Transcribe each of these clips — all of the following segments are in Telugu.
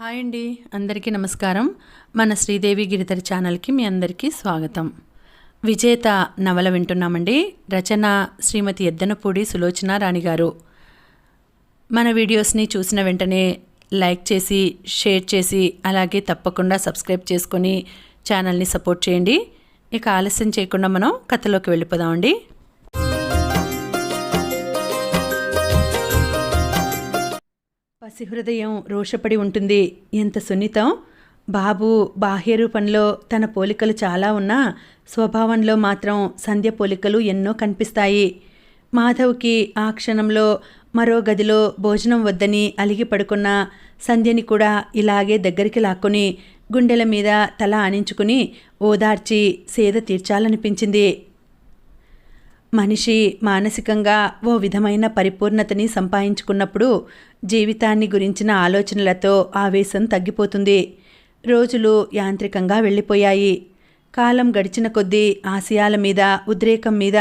హాయ్ అండి అందరికీ నమస్కారం. మన శ్రీదేవి గిరిధర్ ఛానల్కి మీ అందరికీ స్వాగతం. విజేత నవల వింటున్నామండి. రచన శ్రీమతి ఎద్దనపూడి సులోచన రాణి గారు. మన వీడియోస్ని చూసిన వెంటనే లైక్ చేసి షేర్ చేసి అలాగే తప్పకుండా సబ్స్క్రైబ్ చేసుకొని ఛానల్ని సపోర్ట్ చేయండి. ఇక ఆలస్యం చేయకుండా మనం కథలోకి వెళ్ళిపోదామండి. పసిహృదయం రోషపడి ఉంటుంది. ఎంత సున్నితం? బాబు బాహ్య రూపంలో తన పోలికలు చాలా ఉన్నా స్వభావంలో మాత్రం సంధ్య పోలికలు ఎన్నో కనిపిస్తాయి. మాధవ్కి ఆ క్షణంలో మరో గదిలో భోజనం వద్దని అలిగి పడుకున్న సంధ్యని కూడా ఇలాగే దగ్గరికి లాక్కొని గుండెల మీద తల ఆనించుకుని ఓదార్చి సేద తీర్చాలనిపించింది. మనిషి మానసికంగా ఓ విధమైన పరిపూర్ణతని సంపాదించుకున్నప్పుడు జీవితాన్ని గురించిన ఆలోచనలతో ఆవేశం తగ్గిపోతుంది. రోజులు యాంత్రికంగా వెళ్ళిపోయాయి. కాలం గడిచిన కొద్దీ ఆశయాల మీద ఉద్రేకం మీద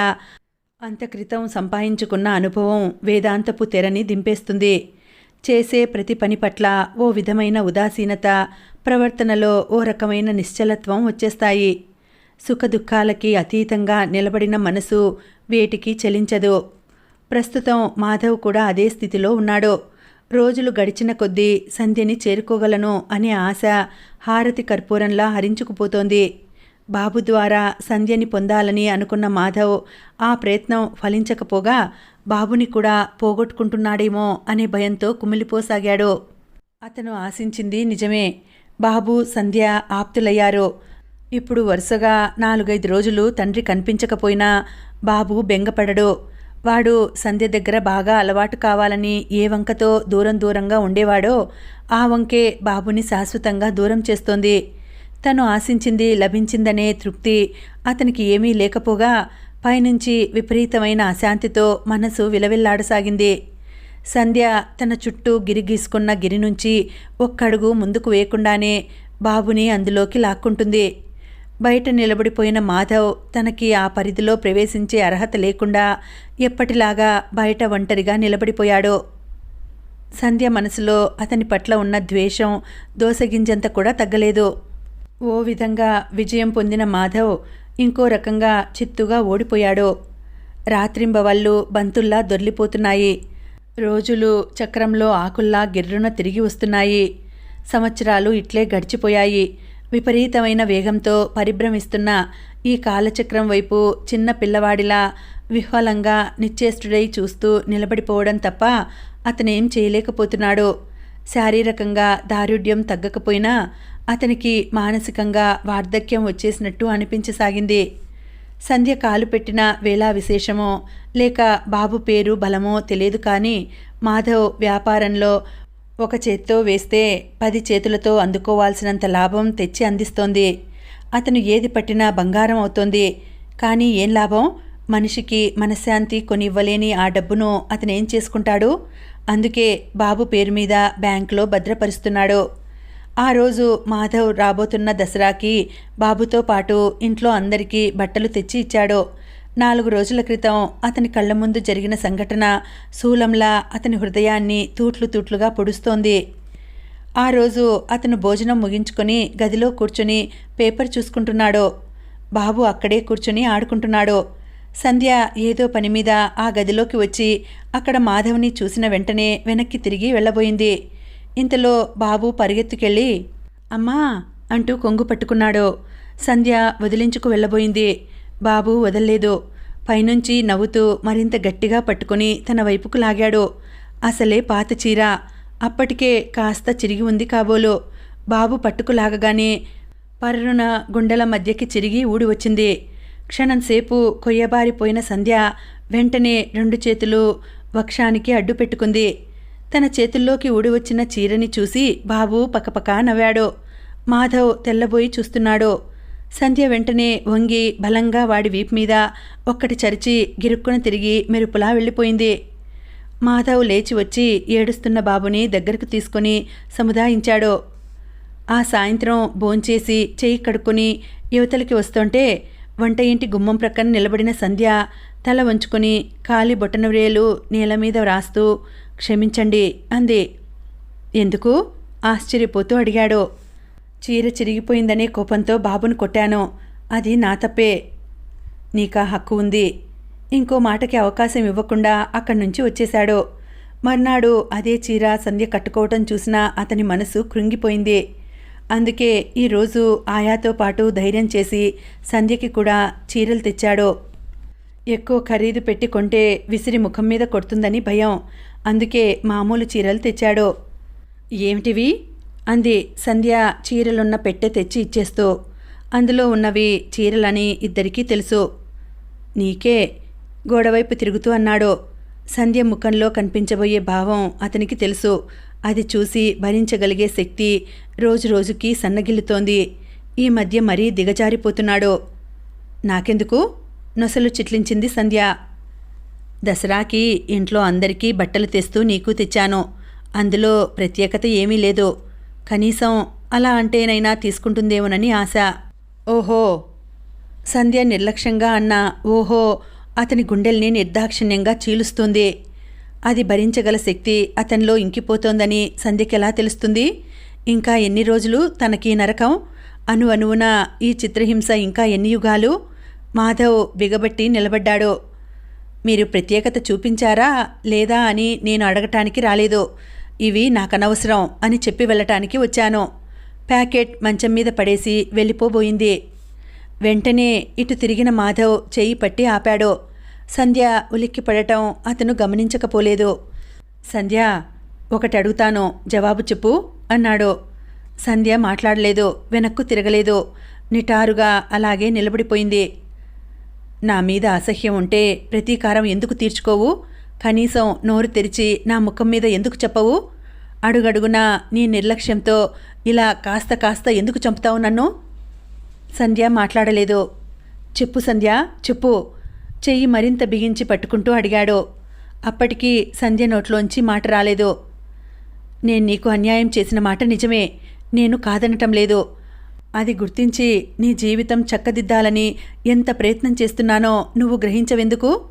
అంతక్రితం సంపాదించుకున్న అనుభవం వేదాంతపు తెరని దింపేస్తుంది. చేసే ప్రతి పని పట్ల ఓ విధమైన ఉదాసీనత ప్రవర్తనలో ఓ రకమైన నిశ్చలత్వం వచ్చేస్తాయి. సుఖదుఖాలకి అతీతంగా నిలబడిన మనసు వేటికి చలించదు. ప్రస్తుతం మాధవ్ కూడా అదే స్థితిలో ఉన్నాడు. రోజులు గడిచిన కొద్దీ సంధ్యని చేరుకోగలను అనే ఆశ హారతి కర్పూరంలా హరించుకుపోతోంది. బాబు ద్వారా సంధ్యని పొందాలని అనుకున్న మాధవ్ ఆ ప్రయత్నం ఫలించకపోగా బాబుని కూడా పోగొట్టుకుంటున్నాడేమో అనే భయంతో కుమిలిపోసాగాడు. అతను ఆశించింది నిజమే. బాబు సంధ్య ఆప్తులయ్యారు. ఇప్పుడు వరుసగా నాలుగైదు రోజులు తండ్రి కనిపించకపోయినా బాబు బెంగపడడు. వాడు సంధ్య దగ్గర బాగా అలవాటు కావాలని ఏ వంకతో దూరం దూరంగా ఉండేవాడో ఆ వంకే బాబుని శాశ్వతంగా దూరం చేస్తోంది. తను ఆశించింది లభించిందనే తృప్తి అతనికి ఏమీ లేకపోగా పైనుంచి విపరీతమైన అశాంతితో మనసు విలవిల్లాడసాగింది. సంధ్య తన చుట్టూ గిరిగీసుకున్న గిరి నుంచి ఒక్కడుగు ముందుకు వేయకుండానే బాబుని అందులోకి లాక్కుంటుంది. బయట నిలబడిపోయిన మాధవ్ తనకి ఆ పరిధిలో ప్రవేశించే అర్హత లేకుండా ఎప్పటిలాగా బయట ఒంటరిగా నిలబడిపోయాడు. సంధ్య మనసులో అతని పట్ల ఉన్న ద్వేషం దోసగింజంత కూడా తగ్గలేదు. ఓ విధంగా విజయం పొందిన మాధవ్ ఇంకో రకంగా చిత్తుగా ఓడిపోయాడు. రాత్రింబవళ్ళు బంతుల్లా దొర్లిపోతున్నాయి. రోజులు చక్రంలో ఆకుల్లా గిర్రున తిరిగి వస్తున్నాయి. సంవత్సరాలు ఇట్లే గడిచిపోయాయి. విపరీతమైన వేగంతో పరిభ్రమిస్తున్న ఈ కాలచక్రం వైపు చిన్న పిల్లవాడిలా విహ్వలంగా నిశ్చేష్టుడై చూస్తూ నిలబడిపోవడం తప్ప అతనేం చేయలేకపోతున్నాడు. శారీరకంగా దారుఢ్యం తగ్గకపోయినా అతనికి మానసికంగా వార్ధక్యం వచ్చేసినట్టు అనిపించసాగింది. సంధ్య కాలు పెట్టిన వేళా విశేషమో లేక బాబు పేరు బలమో తెలియదు కానీ మాధవ్ వ్యాపారంలో ఒక చేత్తో వేస్తే పది చేతులతో అందుకోవాల్సినంత లాభం తెచ్చి అందిస్తోంది. అతను ఏది పట్టినా బంగారం అవుతోంది. కానీ ఏం లాభం? మనిషికి మనశ్శాంతి కొనివ్వలేని ఆ డబ్బును అతను ఏం చేసుకుంటాడు? అందుకే బాబు పేరు మీద బ్యాంకులో భద్రపరుస్తున్నాడు. ఆ రోజు మాధవ్ రాబోతున్న దసరాకి బాబుతో పాటు ఇంట్లో అందరికీ బట్టలు తెచ్చి ఇచ్చాడు. నాలుగు రోజుల క్రితం అతని కళ్ళ ముందు జరిగిన సంఘటన శూలంలా అతని హృదయాన్ని తూట్లు తూట్లుగా పొడుస్తోంది. ఆ రోజు అతను భోజనం ముగించుకొని గదిలో కూర్చుని పేపర్ చూసుకుంటున్నాడు. బాబు అక్కడే కూర్చుని ఆడుకుంటున్నాడు. సంధ్య ఏదో పని మీద ఆ గదిలోకి వచ్చి అక్కడ మాధవ్ని చూసిన వెంటనే వెనక్కి తిరిగి వెళ్ళబోయింది. ఇంతలో బాబు పరిగెత్తుకెళ్ళి అమ్మా అంటూ కొంగు పట్టుకున్నాడు. సంధ్య వదిలించుకు వెళ్ళబోయింది. బాబు వదల్లేదు పైనుంచి నవ్వుతూ మరింత గట్టిగా పట్టుకుని తన వైపుకు లాగాడు. అసలే పాత చీర అప్పటికే కాస్త చిరిగి ఉంది కాబోలు. బాబు పట్టుకు లాగగానే పర్రున గుండెల మధ్యకి చిరిగి ఊడి వచ్చింది. క్షణంసేపు కొయ్యబారిపోయిన సంధ్య వెంటనే రెండు చేతులు వక్షానికి అడ్డు పెట్టుకుంది. తన చేతుల్లోకి ఊడి వచ్చిన చీరని చూసి బాబు పకపక నవ్వాడు. మాధవ్ తెల్లబోయి చూస్తున్నాడు. సంధ్య వెంటనే వంగి బలంగా వాడి వీపు మీద ఒక్కటి చరిచి గిరుక్కున తిరిగి మెరుపులా వెళ్ళిపోయింది. మాధవ్ లేచి వచ్చి ఏడుస్తున్న బాబుని దగ్గరకు తీసుకుని సముదాయించాడు. ఆ సాయంత్రం భోంచేసి చెయ్యి కడుక్కుని యువతలకి వస్తుంటే వంట ఇంటి గుమ్మం ప్రక్కన నిలబడిన సంధ్య తల వంచుకొని కాలి బొట్టనవ్రేలు నేల మీద వ్రాస్తూ క్షమించండి అంది. ఎందుకు? ఆశ్చర్యపోతూ అడిగాడు. చీర చిరిగిపోయిందనే కోపంతో బాబును కొట్టాను. అది నా తప్పే. నీకా హక్కు ఉంది. ఇంకో మాటకి అవకాశం ఇవ్వకుండా అక్కడి నుంచి వచ్చేశాడు. మర్నాడు అదే చీర సంధ్య కట్టుకోవటం చూసినా అతని మనసు కృంగిపోయింది. అందుకే ఈరోజు ఆయాతో పాటు ధైర్యం చేసి సంధ్యకి కూడా చీరలు తెచ్చాడు. ఎక్కువ ఖరీదు పెట్టి కొంటే విసిరి ముఖం మీద కొడుతుందని భయం. అందుకే మామూలు చీరలు తెచ్చాడు. ఏమిటివి? అంది సంధ్య చీరలున్న పెట్టె తెచ్చి ఇచ్చేస్తూ. అందులో ఉన్నవి చీరలని ఇద్దరికీ తెలుసు. నీకే గోడవైపు తిరుగుతూ అన్నాడు. సంధ్య ముఖంలో కనిపించబోయే భావం అతనికి తెలుసు. అది చూసి భరించగలిగే శక్తి రోజురోజుకి సన్నగిల్లుతోంది. ఈ మధ్య మరీ దిగజారిపోతున్నాడు. నాకెందుకు? నొసలు చిట్లించింది సంధ్య. దసరాకి ఇంట్లో అందరికీ బట్టలు తెస్తూ నీకు తెచ్చాను. అందులో ప్రత్యేకత ఏమీ లేదు. కనీసం అలా అంటేనైనా తీసుకుంటుందేమోనని ఆశ. ఓహో! సంధ్య నిర్లక్ష్యంగా అన్న ఓహో! అతని గుండెల్ని నిర్దాక్షిణ్యంగా చీలుస్తుంది. అది భరించగల శక్తి అతనిలో ఇంకిపోతోందని సంధ్యకెలా తెలుస్తుంది? ఇంకా ఎన్ని రోజులు తనకి నరకం? అను అనువున ఈ చిత్రహింస ఇంకా ఎన్ని యుగాలు? మాధవ్ బిగబట్టి నిలబడ్డాడు. మీరు ప్రత్యేకత చూపించారా? లేదా అని నేను అడగటానికి రాలేదు. ఇవి నాకనవసరం అని చెప్పి వెళ్ళటానికి వచ్చాను. ప్యాకెట్ మంచం మీద పడేసి వెళ్ళిపోబోయింది. వెంటనే ఇటు తిరిగిన మాధవ్ చేయి పట్టి ఆపాడు. సంధ్య ఉలిక్కిపడటం అతను గమనించకపోలేదు. సంధ్య ఒకటి అడుగుతాను జవాబు చెప్పు అన్నాడు. సంధ్య మాట్లాడలేదు వెనక్కు తిరగలేదు. నిటారుగా అలాగే నిలబడిపోయింది. నా మీద అసహ్యం ఉంటే ప్రతీకారం ఎందుకు తీర్చుకోవు? కనీసం నోరు తెరిచి నా ముఖం మీద ఎందుకు చెప్పవు? అడుగడుగునా నీ నిర్లక్ష్యంతో ఇలా కాస్త కాస్త ఎందుకు చంపుతావు నన్ను? సంధ్య మాట్లాడలేదు. చెప్పు సంధ్య చెప్పు. చెయ్యి మరింత బిగించి పట్టుకుంటూ అడిగాడు. అప్పటికి సంధ్య నోట్లోంచి మాట రాలేదు. నేను నీకు అన్యాయం చేసిన మాట నిజమే. నేను కాదనటం లేదు. అది గుర్తించి నీ జీవితం చక్కదిద్దాలని ఎంత ప్రయత్నం చేస్తున్నానో నువ్వు గ్రహించవెందుకు?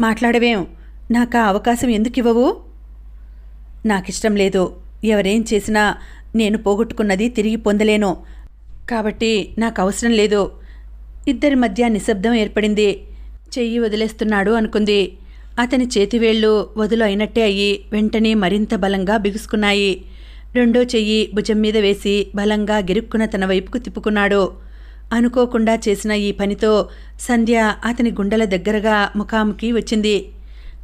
మాట్లాడవేం? నాకు ఆ అవకాశం ఎందుకు ఇవ్వవు నాకిష్టం లేదు. ఎవరేం చేసినా నేను పోగొట్టుకున్నది తిరిగి పొందలేను. కాబట్టి నాకు అవసరం లేదు. ఇద్దరి మధ్య నిశ్శబ్దం ఏర్పడింది. చెయ్యి వదిలేస్తున్నాడు అనుకుంది. అతని చేతివేళ్ళు వదులు అయినట్టే అయ్యి వెంటనే మరింత బలంగా బిగుసుకున్నాయి. రెండో చెయ్యి భుజం మీద వేసి బలంగా గిరుక్కున తన వైపుకు తిప్పుకున్నాడు. అనుకోకుండా చేసిన ఈ పనితో సంధ్య అతని గుండెల దగ్గరగా ముఖాముఖి వచ్చింది.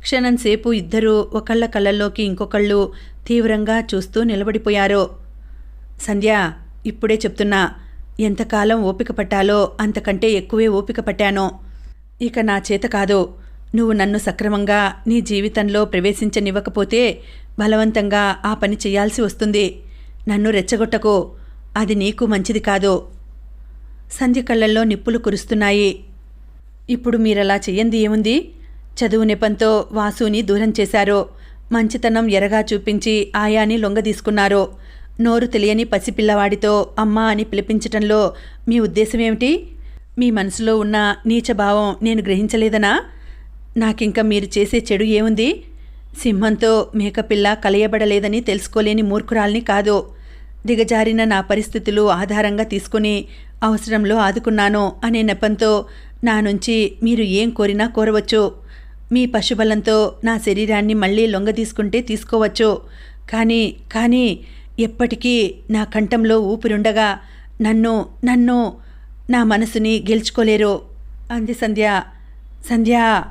క్షణంసేపు ఇద్దరూ ఒకళ్ళ కళ్ళల్లోకి ఇంకొకళ్ళు తీవ్రంగా చూస్తూ నిలబడిపోయారు. సంధ్య ఇప్పుడే చెప్తున్నా ఎంతకాలం ఓపిక పట్టాలో అంతకంటే ఎక్కువే ఓపిక పట్టాను. ఇక నా చేత కాదు. నువ్వు నన్ను సక్రమంగా నీ జీవితంలో ప్రవేశించనివ్వకపోతే బలవంతంగా ఆ పని చేయాల్సి వస్తుంది. నన్ను రెచ్చగొట్టకు. అది నీకు మంచిది కాదు. సంధ్య కళ్ళల్లో నిప్పులు కురుస్తున్నాయి. ఇప్పుడు మీరలా చెయ్యంది ఏముంది? చదువు నెపంతో వాసుని దూరం చేశారో మంచితనం ఎరగా చూపించి ఆయాని లొంగదీసుకున్నారో నోరు తెలియని పసిపిల్లవాడితో అమ్మా అని పిలిపించటంలో మీ ఉద్దేశమేమిటి? మీ మనసులో ఉన్న నీచభావం నేను గ్రహించలేదనా? నాకింక మీరు చేసే చెడు ఏముంది? సింహంతో మేకపిల్ల కలయబడలేదని తెలుసుకోలేని మూర్ఖురాల్ని కాదు. దిగజారిన నా పరిస్థితులు ఆధారంగా తీసుకుని అవసరంలో ఆదుకున్నాను అనే నెపంతో నా నుంచి మీరు ఏం కోరినా కోరవచ్చు. మీ పశుబలంతో నా శరీరాన్ని మళ్ళీ లొంగ తీసుకుంటే తీసుకోవచ్చు. కానీ కానీ ఎప్పటికీ నా కంఠంలో ఊపిరుండగా నన్ను నన్ను నా మనసుని గెలుచుకోలేరు. అంది సంధ్య. సంధ్య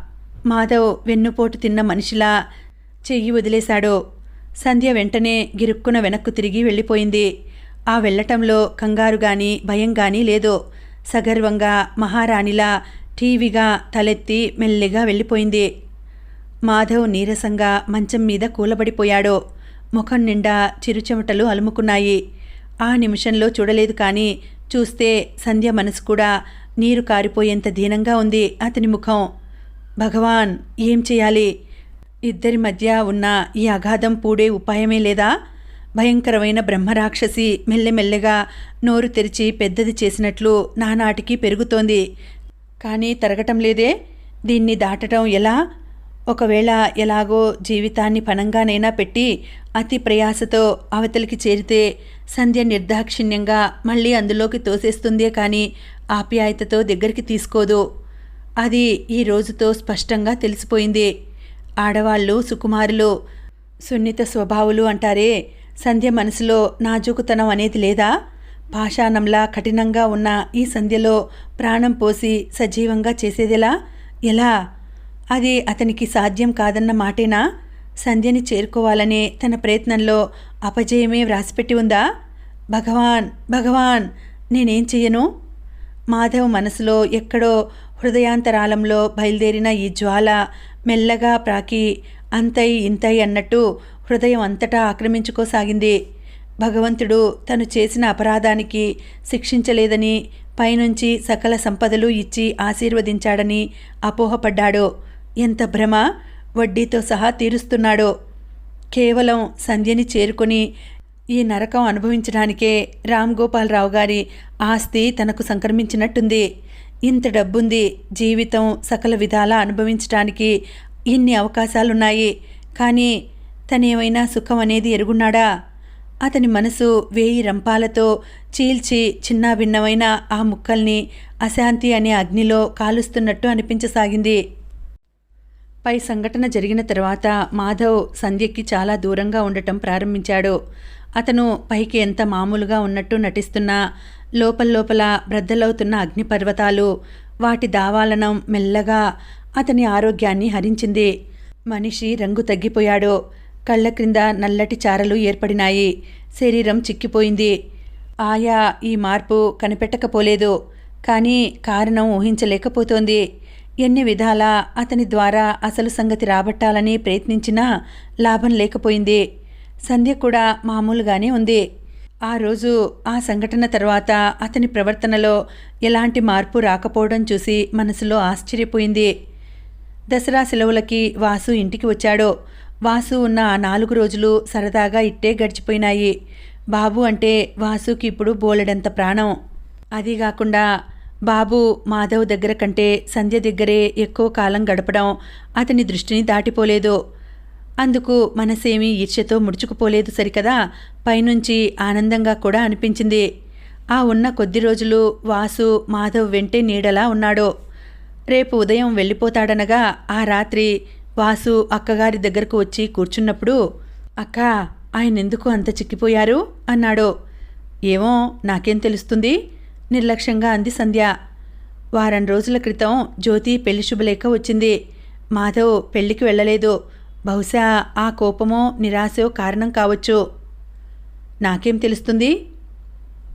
మాధవ్ వెన్నుపోటు తిన్న మనిషిలా చెయ్యి వదిలేశాడు. సంధ్య వెంటనే గిరుక్కున వెనక్కు తిరిగి వెళ్ళిపోయింది. ఆ వెళ్ళటంలో కంగారు గాని భయం గాని లేదు. సగర్వంగా మహారాణిలా టీవీగా తలెత్తి మెల్లిగా వెళ్ళిపోయింది. మాధవ్ నీరసంగా మంచం మీద కూలబడిపోయాడు. ముఖం నిండా చిరుచెమటలు అలుముకున్నాయి. ఆ నిమిషంలో చూడలేదు కానీ చూస్తే సంధ్య మనసు కూడా నీరు కారిపోయేంత దీనంగా ఉంది అతని ముఖం. భగవాన్ ఏం చేయాలి? ఇద్దరి మధ్య ఉన్న ఈ అగాధం పూడే ఉపాయమే లేదా? భయంకరమైన బ్రహ్మరాక్షసి మెల్లెమెల్లగా నోరు తెరిచి పెద్దది చేసినట్లు నానాటికి పెరుగుతోంది. కానీ తరగటం లేదే. దీన్ని దాటడం ఎలా? ఒకవేళ ఎలాగో జీవితాన్ని పనంగానైనా పెట్టి అతి ప్రయాసతో అవతలికి చేరితే సంధ్య నిర్దాక్షిణ్యంగా మళ్ళీ అందులోకి తోసేస్తుందే కానీ ఆప్యాయతతో దగ్గరికి తీసుకోదు. అది ఈ రోజుతో స్పష్టంగా తెలిసిపోయింది. ఆడవాళ్ళు సుకుమారులు సున్నిత స్వభావులు అంటారే సంధ్య మనసులో నాజూకుతనం అనేది లేదా? పాషాణంలా కఠినంగా ఉన్న ఈ సంధ్యలో ప్రాణం పోసి సజీవంగా చేసేదెలా? ఎలా? అది అతనికి సాధ్యం కాదన్న మాటేనా? సంధ్యని చేరుకోవాలనే తన ప్రయత్నంలో అపజయమే వ్రాసిపెట్టి ఉందా? భగవాన్ భగవాన్ నేనేం చెయ్యను? మాధవ్ మనసులో ఎక్కడో హృదయాంతరాలంలో బయలుదేరిన ఈ జ్వాల మెల్లగా ప్రాకి అంతై ఇంతై అన్నట్టు హృదయం అంతటా ఆక్రమించుకోసాగింది. భగవంతుడు తను చేసిన అపరాధానికి శిక్షించలేదని పైనుంచి సకల సంపదలు ఇచ్చి ఆశీర్వదించాడని అపోహపడ్డాడు. ఎంత భ్రమ! వడ్డీతో సహా తీరుస్తున్నాడు. కేవలం సంధ్యని చేరుకొని ఈ నరకం అనుభవించడానికే రామ్ గోపాలరావు గారి ఆస్తి తనకు సంక్రమించినట్టుంది. ఇంత డబ్బుంది జీవితం సకల విధాలా అనుభవించడానికి ఇన్ని అవకాశాలున్నాయి. కానీ తనేమైనా సుఖం అనేది ఎరుగున్నాడా? అతని మనసు వేయి రంపాలతో చీల్చి చిన్నాభిన్నమైన ఆ ముక్కల్ని అశాంతి అనే అగ్నిలో కాలుస్తున్నట్టు అనిపించసాగింది. పై సంఘటన జరిగిన తర్వాత మాధవ్ సంధ్యకి చాలా దూరంగా ఉండటం ప్రారంభించాడు. అతను పైకి ఎంత మామూలుగా ఉన్నట్టు నటిస్తున్నా లోపల లోపల బ్రద్దలవుతున్న అగ్నిపర్వతాలు వాటి దావాలనం మెల్లగా అతని ఆరోగ్యాన్ని హరించింది. మనిషి రంగు తగ్గిపోయాడు. కళ్ళ క్రింద నల్లటి చారలు ఏర్పడినాయి. శరీరం చిక్కిపోయింది. ఆయా ఈ మార్పు కనిపెట్టకపోలేదు. కానీ కారణం ఊహించలేకపోతోంది. ఎన్ని విధాలా అతని ద్వారా అసలు సంగతి రాబట్టాలని ప్రయత్నించినా లాభం లేకపోయింది. సంధ్య కూడా మామూలుగానే ఉంది. ఆ రోజు ఆ సంఘటన తర్వాత అతని ప్రవర్తనలో ఎలాంటి మార్పు రాకపోవడం చూసి మనసులో ఆశ్చర్యపోయింది. దసరా సెలవులకి వాసు ఇంటికి వచ్చాడు. వాసు ఉన్న ఆ నాలుగు రోజులు సరదాగా ఇట్టే గడిచిపోయినాయి. బాబు అంటే వాసుకి ఇప్పుడు బోలెడంత ప్రాణం. అది కాకుండా బాబు మాధవ్ దగ్గర కంటే సంధ్య దగ్గరే ఎక్కువ కాలం గడపడం అతని దృష్టిని దాటిపోలేదు. అందుకు మనసేమీ ఈర్ష్యతో ముడుచుకుపోలేదు సరికదా? పైనుంచి ఆనందంగా కూడా అనిపించింది. ఆ ఉన్న కొద్ది రోజులు వాసు మాధవ్ వెంటే నీడలా ఉన్నాడు. రేపు ఉదయం వెళ్ళిపోతాడనగా ఆ రాత్రి వాసు అక్కగారి దగ్గరకు వచ్చి కూర్చున్నప్పుడు అక్క ఆయన ఎందుకు అంత చిక్కిపోయారు? అన్నాడు. ఏమో నాకేం తెలుస్తుంది? నిర్లక్ష్యంగా అంది సంధ్య. వారం రోజుల క్రితం జ్యోతి పెళ్ళి శుభలేఖ వచ్చింది. మాధవ్ పెళ్ళికి వెళ్ళలేదు. బహుశా ఆ కోపమో నిరాశో కారణం కావచ్చు. నాకేం తెలుస్తుంది?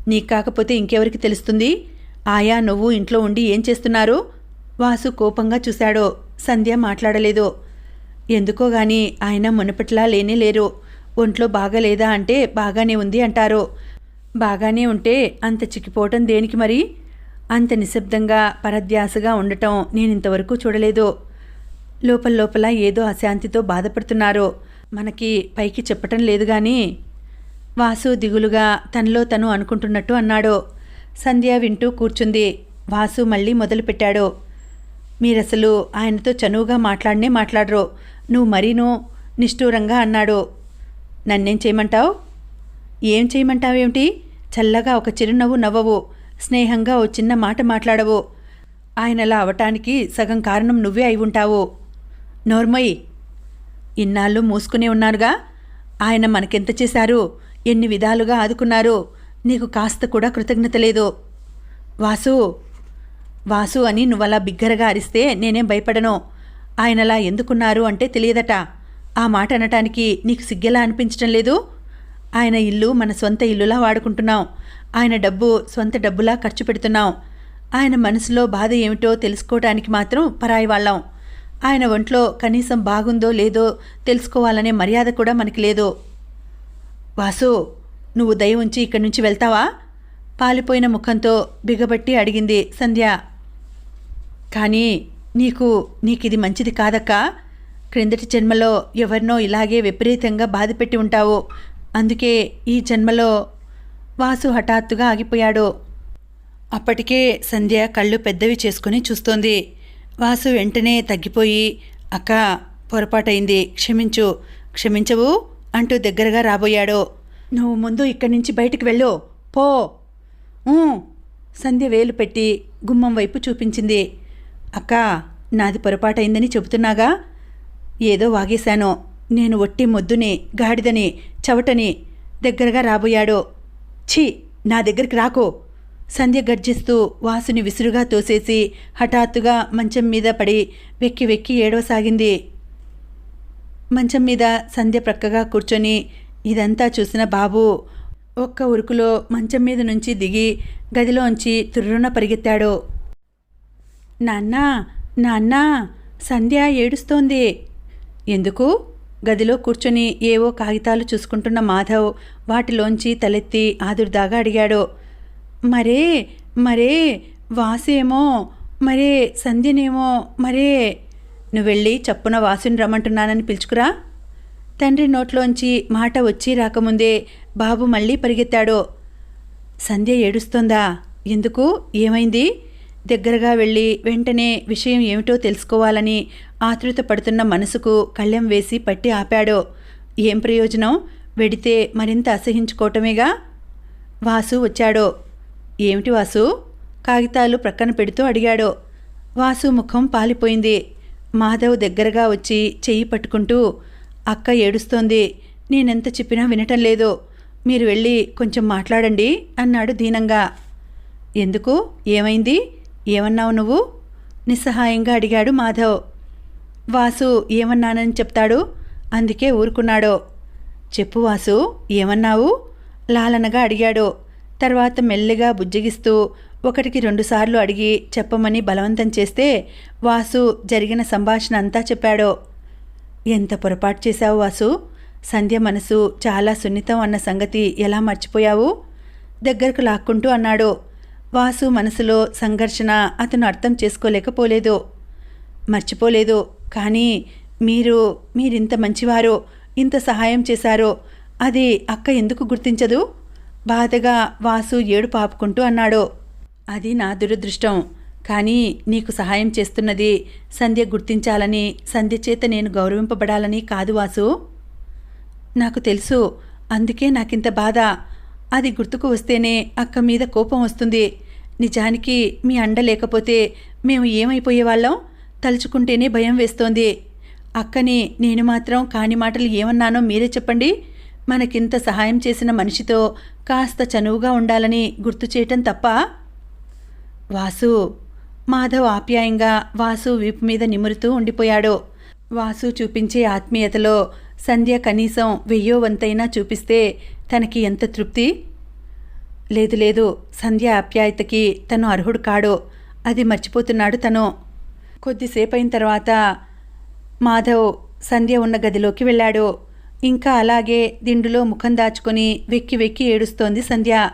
నీకు కాకపోతే ఇంకెవరికి తెలుస్తుంది? ఆయా నువ్వు ఇంట్లో ఉండి ఏం చేస్తున్నారు? వాసు కోపంగా చూశాడు. సంధ్య మాట్లాడలేదు. ఎందుకో గాని ఆయన మునపట్లా లేనే లేరు. ఒంట్లో బాగాలేదా అంటే బాగానే ఉంది అంటారు. బాగానే ఉంటే అంత చిక్కిపోవటం దేనికి మరి? అంత నిశ్శబ్దంగా పరధ్యాసగా ఉండటం నేను ఇంతవరకు చూడలేదు. లోపల లోపల ఏదో అశాంతితో బాధపడుతున్నారు. మనకి పైకి చెప్పటం లేదు కానీ వాసు దిగులుగా తనలో తను అనుకుంటున్నట్టు అన్నాడు. సంధ్య వింటూ కూర్చుంది. వాసు మళ్ళీ మొదలుపెట్టాడు. మీరసలు ఆయనతో చనువుగా మాట్లాడనే మాట్లాడరు. నువ్వు మరీనో నిష్ఠూరంగా అన్నాడు. నన్నేం చేయమంటావు? ఏం చేయమంటావేమిటి? చల్లగా ఒక చిరునవ్వు నవ్వవు. స్నేహంగా ఓ చిన్న మాట మాట్లాడవు. ఆయనలా అవటానికి సగం కారణం నువ్వే అయి ఉంటావు. నోర్మయ్ ఇన్నాళ్ళు మూసుకునే ఉన్నారుగా ఆయన మనకెంత చేశారు? ఎన్ని విధాలుగా ఆదుకున్నారు? నీకు కాస్త కూడా కృతజ్ఞత లేదు. వాసు వాసు అని నువ్వలా బిగ్గరగా అరిస్తే నేనేం భయపడను. ఆయనలా ఎందుకున్నారు అంటే తెలియదట. ఆ మాట అనటానికి నీకు సిగ్గెలా అనిపించటం లేదు? ఆయన ఇల్లు మన సొంత ఇల్లులా వాడుకుంటున్నాం. ఆయన డబ్బు సొంత డబ్బులా ఖర్చు పెడుతున్నాం. ఆయన మనసులో బాధ ఏమిటో తెలుసుకోవటానికి మాత్రం పరాయి వాళ్ళం. ఆయన ఒంట్లో కనీసం బాగుందో లేదో తెలుసుకోవాలనే మర్యాద కూడా మనకి లేదు. వాసు నువ్వు దయ ఉంచి ఇక్కడి నుంచి వెళ్తావా? పాలిపోయిన ముఖంతో బిగబట్టి అడిగింది సంధ్య. కానీ నీకు నీకిది మంచిది కాదక్కా. క్రిందటి జన్మలో ఎవరినో ఇలాగే విపరీతంగా బాధపెట్టి ఉంటావు. అందుకే ఈ జన్మలో వాసు హఠాత్తుగా ఆగిపోయాడు. అప్పటికే సంధ్య కళ్ళు పెద్దవి చేసుకుని చూస్తోంది. వాసు వెంటనే తగ్గిపోయి అక్క పొరపాటైంది క్షమించు. క్షమించవు అంటూ దగ్గరగా రాబోయాడు. నువ్వు ముందు ఇక్కడి నుంచి బయటికి వెళ్ళు. పో. సంధ్య వేలు పెట్టి గుమ్మం వైపు చూపించింది. అక్క నాది పొరపాటైందని చెబుతున్నాగా? ఏదో వాగేశానో. నేను ఒట్టి మొద్దుని గాడిదని చవటని దగ్గరగా రాబోయాడు. ఛీ నా దగ్గరికి రాకు. సంధ్య గర్జిస్తూ వాసుని విసురుగా తోసేసి హఠాత్తుగా మంచం మీద పడి వెక్కి వెక్కి ఏడవసాగింది. మంచం మీద సంధ్య ప్రక్కగా కూర్చొని ఇదంతా చూసిన బాబు ఒక్క ఉరుకులో మంచం మీద నుంచి దిగి గదిలోంచి తుర్రున పరిగెత్తాడు. నాన్నా నాన్నా సంధ్య ఏడుస్తోంది. ఎందుకు? గదిలో కూర్చొని ఏవో కాగితాలు చూసుకుంటున్న మాధవ్ వాటిలోంచి తలెత్తి ఆదుర్దాగా అడిగాడు. మరే మరే వాసేమో మరే సంధ్యనేమో మరే నువ్వు వెళ్ళి చప్పున వాసుని రమ్మంటున్నానని పిలుచుకురా. తండ్రి నోట్లోంచి మాట వచ్చి రాకముందే బాబు మళ్ళీ పరిగెత్తాడు. సంధ్య ఏడుస్తోందా? ఎందుకు? ఏమైంది? దగ్గరగా వెళ్ళి వెంటనే విషయం ఏమిటో తెలుసుకోవాలని ఆతృత పడుతున్న మనసుకు కళ్ళెం వేసి పట్టి ఆపాడో. ఏం ప్రయోజనం? వెడితే మరింత అసహించుకోవటమేగా? వాసు వచ్చాడో. ఏమిటి వాసు? కాగితాలు ప్రక్కన పెడుతూ అడిగాడో. వాసు ముఖం పాలిపోయింది. మాధవ్ దగ్గరగా వచ్చి చెయ్యి పట్టుకుంటూ అక్క ఏడుస్తోంది. నేనెంత చెప్పినా వినటం లేదు. మీరు వెళ్ళి కొంచెం మాట్లాడండి అన్నాడు దీనంగా. ఎందుకు? ఏమైంది? ఏమన్నావు నువ్వు? నిస్సహాయంగా అడిగాడు మాధవ్. వాసు ఏమన్నానని చెప్తాడు? అందుకే ఊరుకున్నాడో. చెప్పు వాసు ఏమన్నావు? లాలనగా అడిగాడు. తర్వాత మెల్లిగా బుజ్జగిస్తూ ఒకటికి రెండుసార్లు అడిగి చెప్పమని బలవంతం చేస్తే వాసు జరిగిన సంభాషణ అంతా చెప్పాడో. ఎంత పొరపాటు చేశావు వాసు? సంధ్య మనసు చాలా సున్నితం అన్న సంగతి ఎలా మర్చిపోయావు? దగ్గరకు లాక్కుంటూ అన్నాడు. వాసు మనసులో సంఘర్షణ అతను అర్థం చేసుకోలేకపోలేదు. మర్చిపోలేదు. కానీ మీరు మీరింత మంచివారు ఇంత సహాయం చేశారో అది అక్క ఎందుకు గుర్తించదు? బాధగా వాసు ఏడు పాపుకుంటూ అన్నాడు. అది నా దురదృష్టం. కానీ నీకు సహాయం చేస్తున్నది సంధ్య గుర్తించాలని సంధ్య చేత నేను గౌరవింపబడాలని కాదు వాసు. నాకు తెలుసు. అందుకే నాకింత బాధ. అది గుర్తుకు వస్తేనే అక్క మీద కోపం వస్తుంది. నిజానికి మీ అండ లేకపోతే మేము ఏమైపోయేవాళ్ళం తలుచుకుంటేనే భయం వేస్తోంది. అక్కని నేను మాత్రం కాని మాటలు ఏమన్నానో మీరే చెప్పండి. మనకింత సహాయం చేసిన మనిషితో కాస్త చనువుగా ఉండాలని గుర్తు చేయటం తప్ప? వాసు మాధవ్ ఆప్యాయంగా వాసు వీపు మీద నిమురుతూ ఉండిపోయాడు. వాసు చూపించే ఆత్మీయతలో సంధ్య కనీసం వెయ్యో వంతైనా చూపిస్తే తనకి ఎంత తృప్తి? లేదు లేదు సంధ్య ఆప్యాయతకి తను అర్హుడు కాడు అది మర్చిపోతున్నాడు తను. కొద్దిసేపు అయిన తర్వాత మాధవ్ సంధ్య ఉన్న గదిలోకి వెళ్ళాడు. ఇంకా అలాగే దిండులో ముఖం దాచుకొని వెక్కి వెక్కి ఏడుస్తోంది సంధ్య.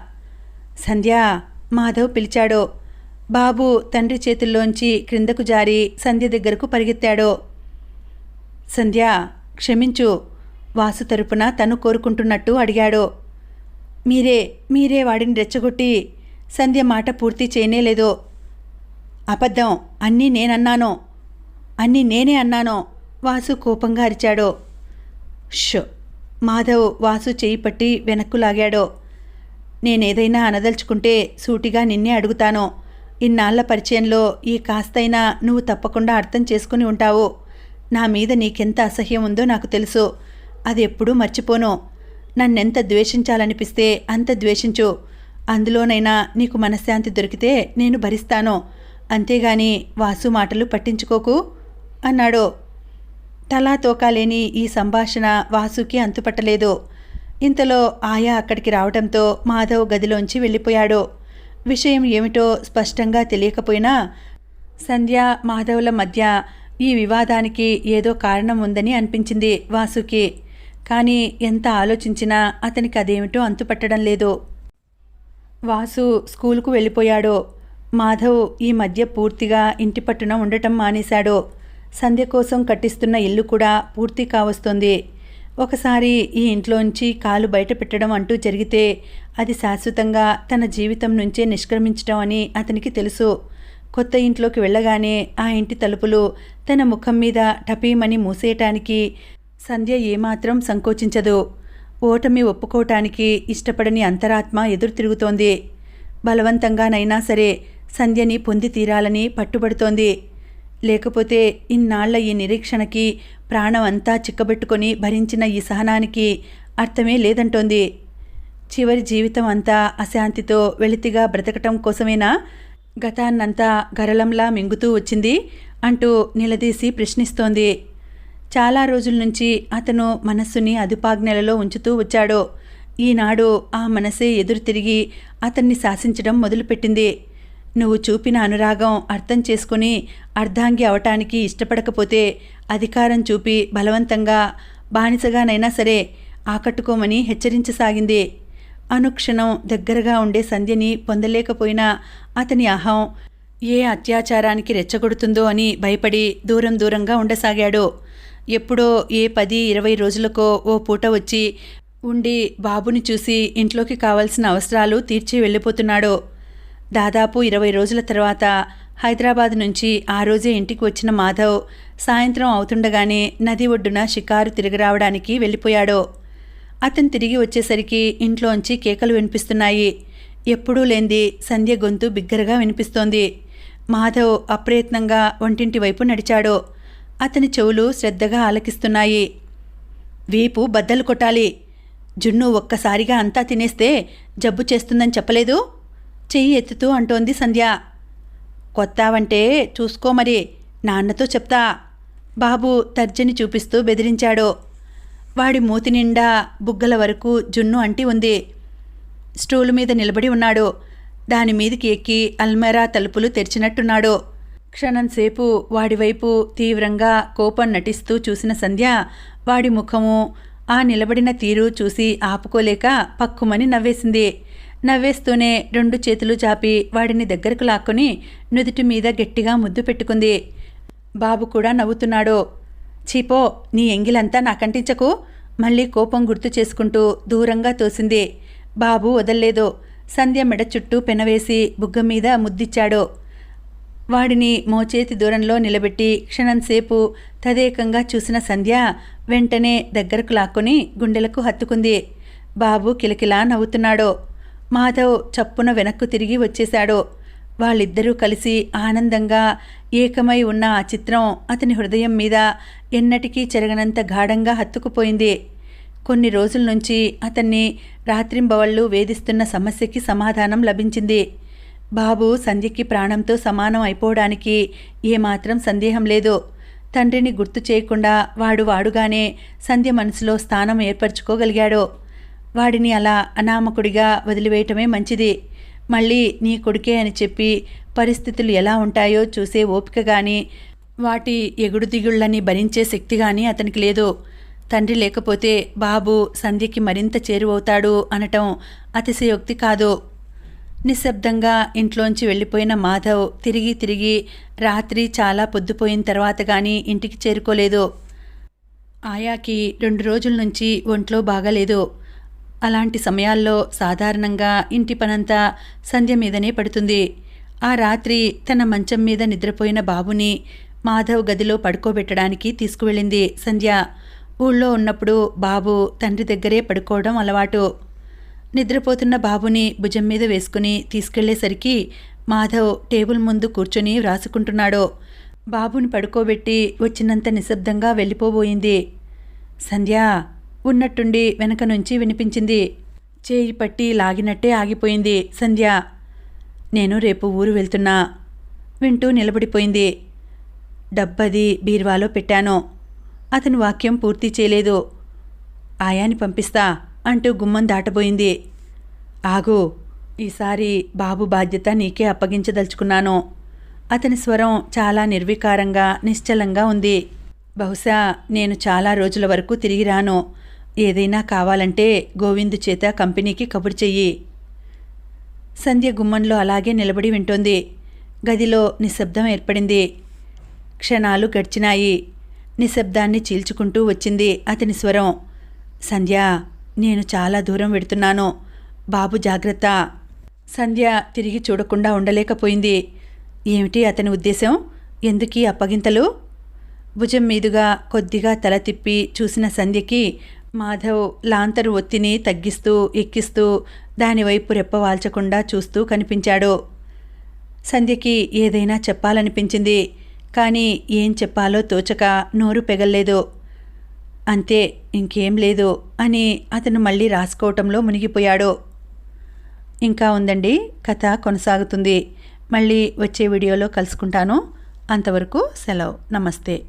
సంధ్య మాధవ్ పిలిచాడు. బాబు తండ్రి చేతుల్లోంచి క్రిందకు జారి సంధ్య దగ్గరకు పరిగెత్తాడు. సంధ్య క్షమించు వాసు తరపున తను కోరుకుంటున్నట్టు అడిగాడు. మీరే మీరే వాడిని రెచ్చగొట్టి సంధ్య మాట పూర్తి చేయనేలేదు అబద్ధం అన్నీ నేనన్నాను అన్నీ నేనే అన్నాను వాసు కోపంగా అరిచాడు. షో మాధవ్ వాసు చేయి పట్టి వెనక్కు లాగాడు. నేనేదైనా అనదలుచుకుంటే సూటిగా నిన్నే అడుగుతాను. ఇన్నాళ్ళ పరిచయంలో ఈ కాస్తైనా నువ్వు తప్పకుండా అర్థం చేసుకుని ఉంటావు. నా మీద నీకెంత అసహ్యం ఉందో నాకు తెలుసు. అది ఎప్పుడూ మర్చిపోను. నన్నెంత ద్వేషించాలనిపిస్తే అంత ద్వేషించు. అందులోనైనా నీకు మనశ్శాంతి దొరికితే నేను భరిస్తాను. అంతేగాని వాసు మాటలు పట్టించుకోకు అన్నాడు. తలా తోకాలేని ఈ సంభాషణ వాసుకి అంతుపట్టలేదు. ఇంతలో ఆయా అక్కడికి రావడంతో మాధవ్ గదిలోంచి వెళ్ళిపోయాడు. విషయం ఏమిటో స్పష్టంగా తెలియకపోయినా సంధ్య మాధవ్ల మధ్య ఈ వివాదానికి ఏదో కారణం ఉందని అనిపించింది వాసుకి. కానీ ఎంత ఆలోచించినా అతనికి అదేమిటో అంతుపట్టడం లేదు. వాసు స్కూలుకు వెళ్ళిపోయాడో. మాధవ్ ఈ మధ్య పూర్తిగా ఇంటి పట్టున ఉండటం మానేశాడు. సంధ్య కోసం కట్టిస్తున్న ఇల్లు కూడా పూర్తి కావస్తుంది. ఒకసారి ఈ ఇంట్లోంచి కాలు బయట పెట్టడం అంటూ జరిగితే అది శాశ్వతంగా తన జీవితం నుంచే నిష్క్రమించడం అని అతనికి తెలుసు. కొత్త ఇంట్లోకి వెళ్ళగానే ఆ ఇంటి తలుపులు తన ముఖం మీద టపీమని మూసేయటానికి సంధ్య ఏమాత్రం సంకోచించదు. ఓటమి ఒప్పుకోవటానికి ఇష్టపడని అంతరాత్మ ఎదురు తిరుగుతోంది. బలవంతంగానైనా సరే సంధ్యని పొంది తీరాలని పట్టుబడుతోంది. లేకపోతే ఇన్నాళ్ళ ఈ నిరీక్షణకి ప్రాణం అంతా చిక్కబెట్టుకొని భరించిన ఈ సహనానికి అర్థమే లేదంటోంది. చివరి జీవితం అంతా అశాంతితో వెలితిగా బ్రతకటం కోసమేనా? గతాన్నంతా గరళంలా మింగుతూ వచ్చింది అంటూ నిలదీసి ప్రశ్నిస్తోంది. చాలా రోజుల నుంచి అతను మనస్సుని అదుపాజ్ఞలలో ఉంచుతూ వచ్చాడు. ఈనాడు ఆ మనసే ఎదురు తిరిగి అతన్ని శాసించడం మొదలుపెట్టింది. నువ్వు చూపిన అనురాగం అర్థం చేసుకుని అర్ధాంగి అవటానికి ఇష్టపడకపోతే అధికారం చూపి బలవంతంగా బానిసగానైనా సరే ఆకట్టుకోమని హెచ్చరించసాగింది. అనుక్షణం దగ్గరగా ఉండే సంధ్యని పొందలేకపోయినా అతని అహం ఏ అత్యాచారానికి రెచ్చగొడుతుందో అని భయపడి దూరం దూరంగా ఉండసాగాడు. ఎప్పుడో ఏ పది ఇరవై రోజులకో ఓ పూట వచ్చి ఉండి బాబుని చూసి ఇంట్లోకి కావాల్సిన అవసరాలు తీర్చి వెళ్ళిపోతున్నాడు. దాదాపు ఇరవై రోజుల తర్వాత హైదరాబాద్ నుంచి ఆ రోజే ఇంటికి వచ్చిన మాధవ్ సాయంత్రం అవుతుండగానే నది ఒడ్డున షికారు తిరిగి రావడానికి వెళ్ళిపోయాడు. అతను తిరిగి వచ్చేసరికి ఇంట్లోంచి కేకలు వినిపిస్తున్నాయి. ఎప్పుడూ లేంది సంధ్య గొంతు బిగ్గరగా వినిపిస్తోంది. మాధవ్ అప్రయత్నంగా వంటింటి వైపు నడిచాడు. అతని చెవులు శ్రద్ధగా ఆలకిస్తున్నాయి. వీపు బద్దలు కొట్టాలి. జున్ను ఒక్కసారిగా అంతా తినేస్తే జబ్బు చేస్తుందని చెప్పలేదు? చెయ్యి ఎత్తుతూ అంటోంది సంధ్య. కొత్తావంటే చూసుకో మరి నాన్నతో చెప్తా. బాబు తర్జని చూపిస్తూ బెదిరించాడు. వాడి మూతి నిండా బుగ్గల వరకు జున్ను అంటి ఉంది. స్టూలు మీద నిలబడి ఉన్నాడు. దాని మీదకి ఎక్కి అల్మెరా తలుపులు తెరిచినట్టున్నాడు. క్షణంసేపు వాడివైపు తీవ్రంగా కోపం నటిస్తూ చూసిన సంధ్య వాడి ముఖము ఆ నిలబడిన తీరు చూసి ఆపుకోలేక పక్కుమని నవ్వేసింది. నవ్వేస్తూనే రెండు చేతులు చాపి వాడిని దగ్గరకు లాక్కొని నుదుటి మీద గట్టిగా ముద్దు పెట్టుకుంది. బాబు కూడా నవ్వుతున్నాడు. చీపో నీ ఎంగిలంతా నాకంటించకు. మళ్ళీ కోపం గుర్తు చేసుకుంటూ దూరంగా తోసింది. బాబు వదల్లేదు. సంధ్య మెడ చుట్టూ పెనవేసి బుగ్గ మీద ముద్దిచ్చాడు. వాడిని మోచేతి దూరంలో నిలబెట్టి క్షణంసేపు తదేకంగా చూసిన సంధ్య వెంటనే దగ్గరకు లాక్కొని గుండెలకు హత్తుకుంది. బాబు కిలకిలా నవ్వుతున్నాడు. మాధవ్ చప్పున వెనక్కు తిరిగి వచ్చేశాడు. వాళ్ళిద్దరూ కలిసి ఆనందంగా ఏకమై ఉన్న ఆ చిత్రం అతని హృదయం మీద ఎన్నటికీ చెరగనంత గాఢంగా హత్తుకుపోయింది. కొన్ని రోజుల నుంచి అతన్ని రాత్రింబవళ్ళు వేధిస్తున్న సమస్యకి సమాధానం లభించింది. బాబు సంధ్యకి ప్రాణంతో సమానం అయిపోవడానికి ఏమాత్రం సందేహం లేదు. తండ్రిని గుర్తు చేయకుండా వాడు వాడుగానే సంధ్య మనసులో స్థానం ఏర్పరచుకోగలిగాడు. వాడిని అలా అనామకుడిగా వదిలివేయటమే మంచిది. మళ్ళీ నీ కొడుకే అని చెప్పి పరిస్థితులు ఎలా ఉంటాయో చూసే ఓపిక కానీ వాటి ఎగుడు దిగుళ్ళని భరించే శక్తి కానీ అతనికి లేదు. తండ్రి లేకపోతే బాబు సంధ్యకి మరింత చేరువవుతాడు అనటం అతిశయోక్తి కాదు. నిశ్శబ్దంగా ఇంట్లోంచి వెళ్ళిపోయిన మాధవ్ తిరిగి తిరిగి రాత్రి చాలా పొద్దుపోయిన తర్వాత కానీ ఇంటికి చేరుకోలేదు. ఆయాకి రెండు రోజుల నుంచి ఒంట్లో బాగాలేదు. అలాంటి సమయాల్లో సాధారణంగా ఇంటి పనంతా సంధ్య మీదనే పడుతుంది. ఆ రాత్రి తన మంచం మీద నిద్రపోయిన బాబుని మాధవ్ గదిలో పడుకోబెట్టడానికి తీసుకువెళ్ళింది సంధ్య. ఊళ్ళో ఉన్నప్పుడు బాబు తండ్రి దగ్గరే పడుకోవడం అలవాటు. నిద్రపోతున్న బాబుని భుజం మీద వేసుకుని తీసుకెళ్ళేసరికి మాధవ్ టేబుల్ ముందు కూర్చొని వ్రాసుకుంటున్నాడు. బాబుని పడుకోబెట్టి వచ్చినంత నిశ్శబ్దంగా వెళ్ళిపోబోయింది. సంధ్య ఉన్నట్టుండి వెనక నుంచి వినిపించింది. చేయి పట్టి లాగినట్టే ఆగిపోయింది సంధ్య. నేను రేపు ఊరు వెళ్తున్నా. వింటూ నిలబడిపోయింది. డబ్బది బీర్వాలో పెట్టాను. అతను వాక్యం పూర్తి చేయలేదు. ఆయాని పంపిస్తా. అంటూ గుమ్మం దాటబోయింది. ఆగు ఈసారి బాబు బాధ్యత నీకే అప్పగించదలుచుకున్నాను. అతని స్వరం చాలా నిర్వికారంగా నిశ్చలంగా ఉంది. బహుశా నేను చాలా రోజుల వరకు తిరిగి రాను. ఏదైనా కావాలంటే గోవిందు చేత కంపెనీకి కబురు చెయ్యి. సంధ్య గుమ్మంలో అలాగే నిలబడి వింటోంది. గదిలో నిశ్శబ్దం ఏర్పడింది. క్షణాలు గడిచినాయి. నిశ్శబ్దాన్ని చీల్చుకుంటూ వచ్చింది అతని స్వరం. సంధ్య నేను చాలా దూరం వెడుతున్నాను. బాబు జాగ్రత్త. సంధ్య తిరిగి చూడకుండా ఉండలేకపోయింది. ఏమిటి అతని ఉద్దేశం? ఎందుకీ అప్పగింతలు? భుజం మీదుగా కొద్దిగా తల తిప్పి చూసిన సంధ్యకి మాధవ్ లాంతరు ఒత్తిని తగ్గిస్తూ ఎక్కిస్తూ దానివైపు రెప్పవాల్చకుండా చూస్తూ కనిపించాడు. సంధ్యకి ఏదైనా చెప్పాలనిపించింది. కానీ ఏం చెప్పాలో తోచక నోరు పెగల్లేదు. అంతే ఇంకేం లేదు అని అతను మళ్ళీ రాసుకోవటంలో మునిగిపోయాడు. ఇంకా ఉందండి కథ కొనసాగుతుంది. మళ్ళీ వచ్చే వీడియోలో కలుసుకుంటాను. అంతవరకు సెలవు. నమస్తే.